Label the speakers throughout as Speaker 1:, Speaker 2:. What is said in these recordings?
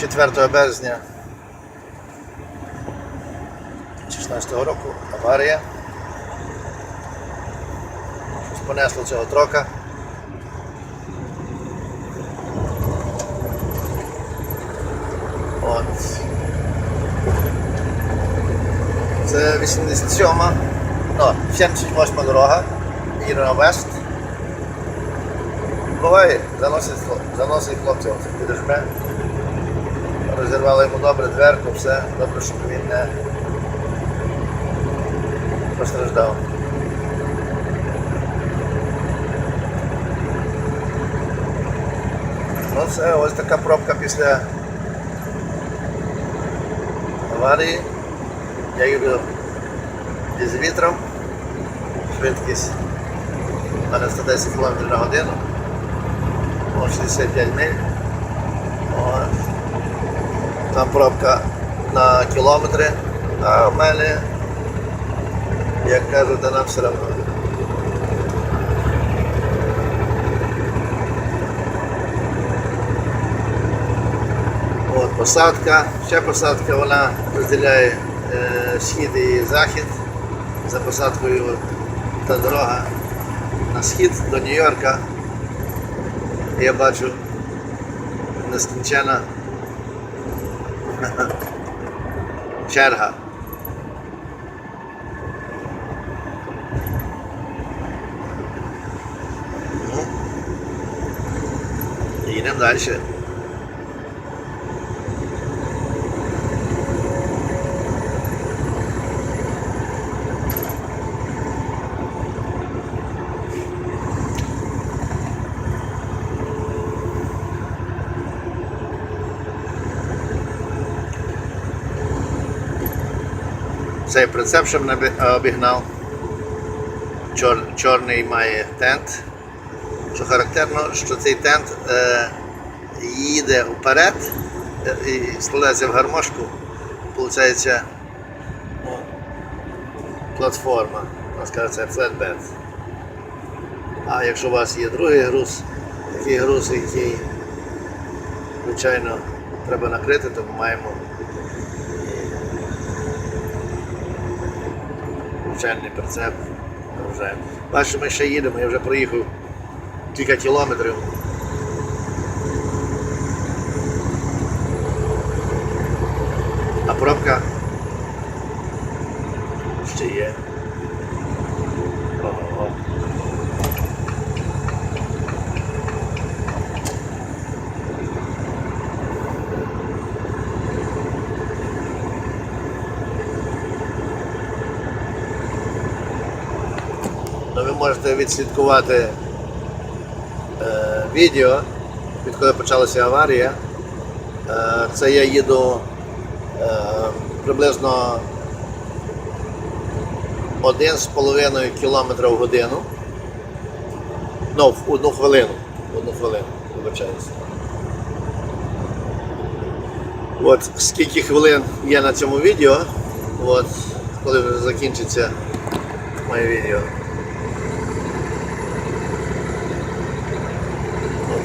Speaker 1: 4 березня 2016 року аварія. Щось понесло цього трока. От. Це 87, ну, 78 дорога, їде на вест. Буває, заносить, заносить хлопців, підожме. Розірвали йому добре дверку, все, добре, щоб він не постраждав. Ну все, ось така пробка після аварії. Я їду з вітром, швидкість мене 110 км на годину, о 65 миль. От. Там пробка на кілометри, а в мене, як кажуть, нам все одно. От посадка, ще посадка, вона розділяє е, схід і захід. За посадкою та дорога на схід до Нью-Йорка. Я бачу нескінчена черга. Ну, їдемо далі. Цей прицеп, що мене обігнав. Чор, чорний має тент. Що характерно, що цей тент е, їде вперед е, і складається в гармошку. Получається ну, платформа, це флетбед. А якщо у вас є другий груз, такий груз, який, звичайно, треба накрити, то ми маємо звичайний прицеп. Вже. Бачите, ми ще їдемо, я вже проїхав кілька кілометрів. А пробка ще є. Можете відслідкувати е, відео, відколи почалася аварія. Е, це я їду е, приблизно 1,5 км в годину. Ну, в одну хвилину. Одну хвилину, вибачаюся. От скільки хвилин є на цьому відео, от, коли вже закінчиться моє відео.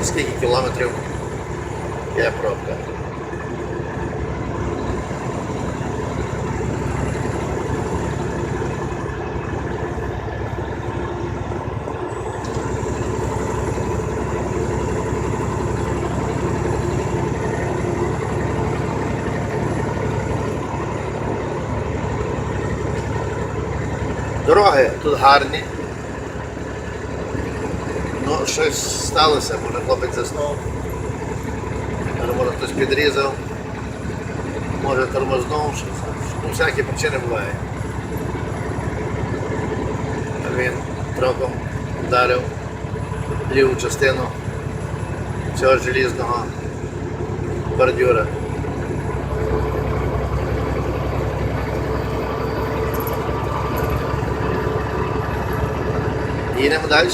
Speaker 1: От скільки кілометрів є пробка. Дороги тут гарні. Щось сталося, може хлопець заснув. Може, хтось підрізав. Може тормознув, ну, всякі причини бувають. Він троком вдарив ліву частину цього желізного бордюра. Їдемо далі.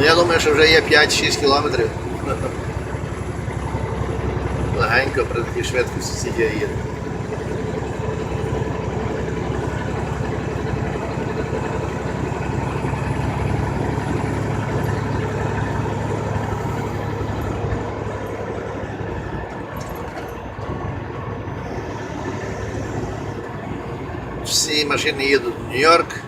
Speaker 1: Ну я думаю, що вже є 5-6 кілометрів. Легенько при такій швидкості сидя їде. Всі машини їдуть в Нью-Йорк.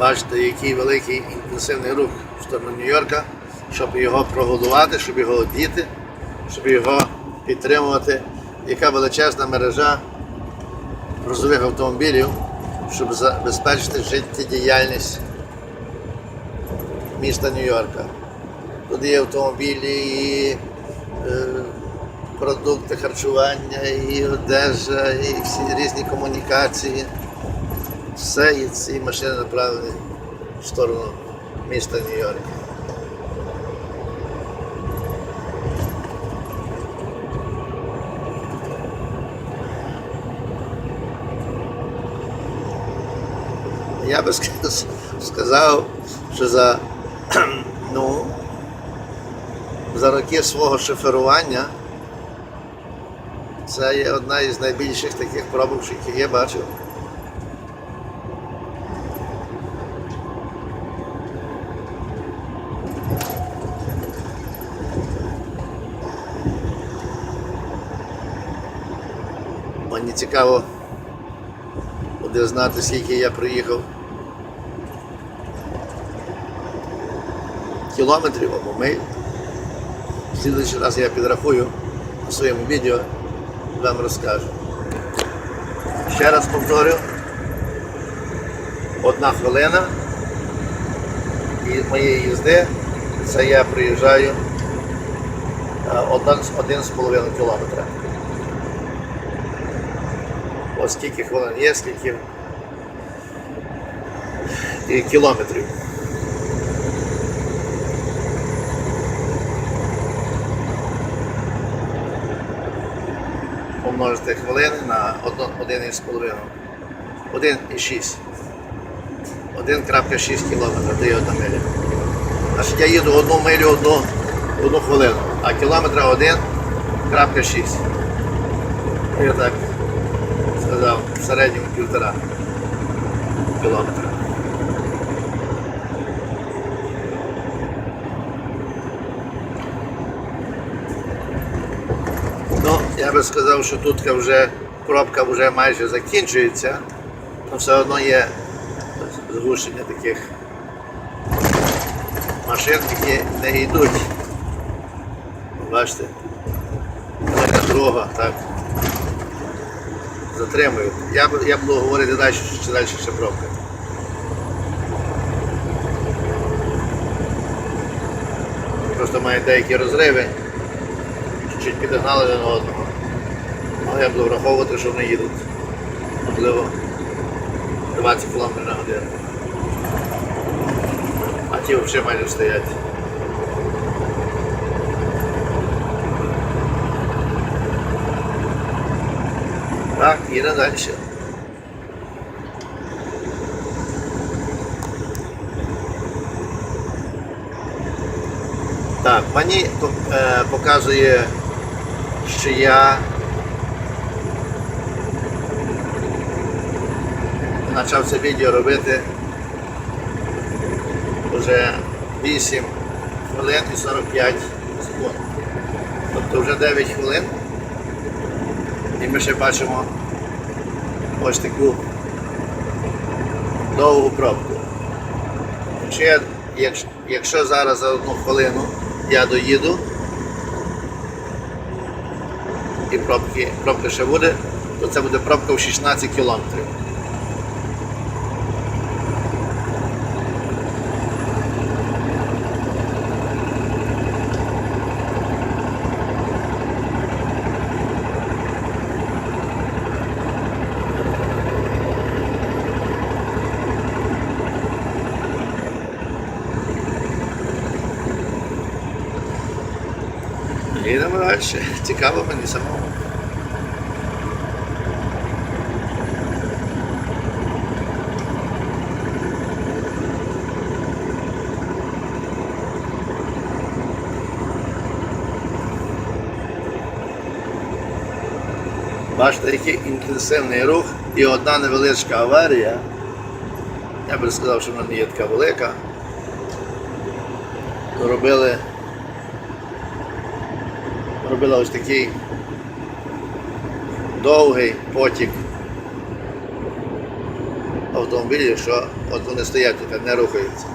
Speaker 1: Бачите, який великий інтенсивний рух в сторону Нью-Йорка, щоб його прогодувати, щоб його одіти, щоб його підтримувати. Яка величезна мережа грузових автомобілів, щоб забезпечити життєдіяльність міста Нью-Йорка. Тут є автомобілі, і е, продукти харчування, і одежа, і всі різні комунікації. Все і ці машини направлені в сторону міста Нью-Йорк. Я би сказав, що за, ну, за роки свого шоферування це є одна із найбільших таких пробок, яких я бачив. Мені цікаво буде знати, скільки я проїхав кілометрів або миль. В слідуючий раз я підрахую на своєму відео вам розкажу. Ще раз повторю. Одна хвилина і моєї їзди це я приїжджаю е, один, один з половиною кілометра. Ось скільки хвилин є, скільки і кілометрів. Помножити хвилини на 1,5. 1,6. 1,6 кілометра дає одна миля. Значить я їду одну милю одну, одну хвилину, а кілометра 1,6. Я так сказав, в середньому півтора кілометра. Ну, я би сказав, що тут вже пробка вже майже закінчується, але все одно є згущення таких машин, які не йдуть. Бачите, дорога, так. Затримують. Я, я буду говорити далі, що далі ще пробка. Просто мають деякі розриви, чуть підогнали один одного. Але я буду враховувати, що вони їдуть. Можливо, 20 км на годину. А ті взагалі майже стоять. Їде далі. Так, мені е, показує, що я почав це відео робити вже 8 хвилин і 45 секунд. Тобто вже 9 хвилин. І ми ще бачимо ось таку довгу пробку. Я, якщо, якщо зараз за одну хвилину я доїду і пробки, пробка ще буде, то це буде пробка в 16 кілометрів. Їдемо далі. Цікаво мені самому. Бачите, який інтенсивний рух і одна невеличка аварія. Я би сказав, що вона не є така велика. Робили робила ось такий довгий потік автомобілів, що от вони стоять, тут, не рухаються.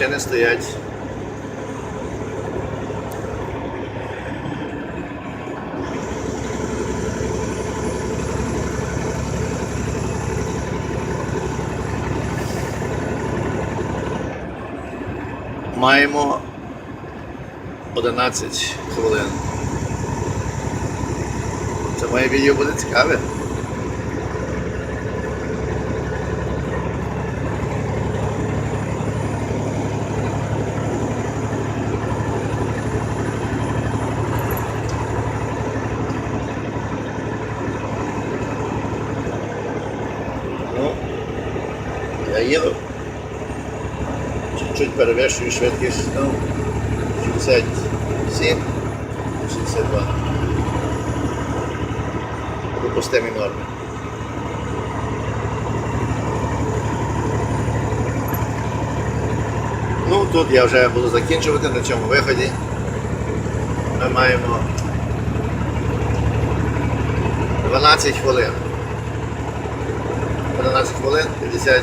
Speaker 1: Машини стоять. Маємо 11 хвилин. Це моє відео буде цікаве. Я їду. Чуть-чуть перевищую швидкість. Ну, 67, 62. Допустимі норми. Ну, тут я вже буду закінчувати на цьому виході. Ми маємо 12 хвилин. 11 хвилин, 50.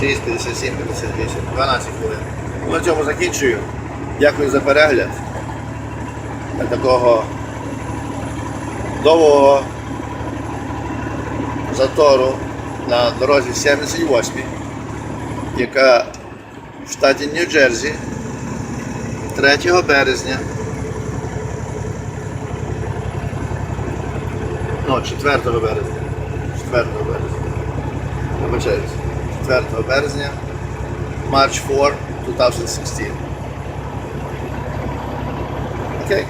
Speaker 1: 6, 57, 58, 12 хвилин. Ну, На цьому закінчую. Дякую за перегляд. Такого довгого затору на дорозі 78, яка в штаті Нью-Джерсі 3 березня. Ну, 4 березня. 4 березня. Вибачаюсь. 4 березня, March 4, 2016. Окей.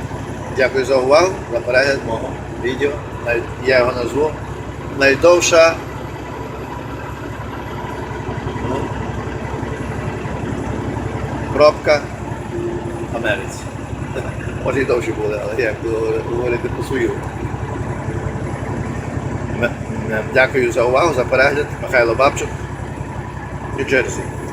Speaker 1: Дякую за увагу, за перегляд мого відео. Я його назву найдовша. ну, Пробка Америці. Може і довші були, але я буду говорити по свою. Дякую за увагу, за перегляд. Михайло Бабчук. New Jersey.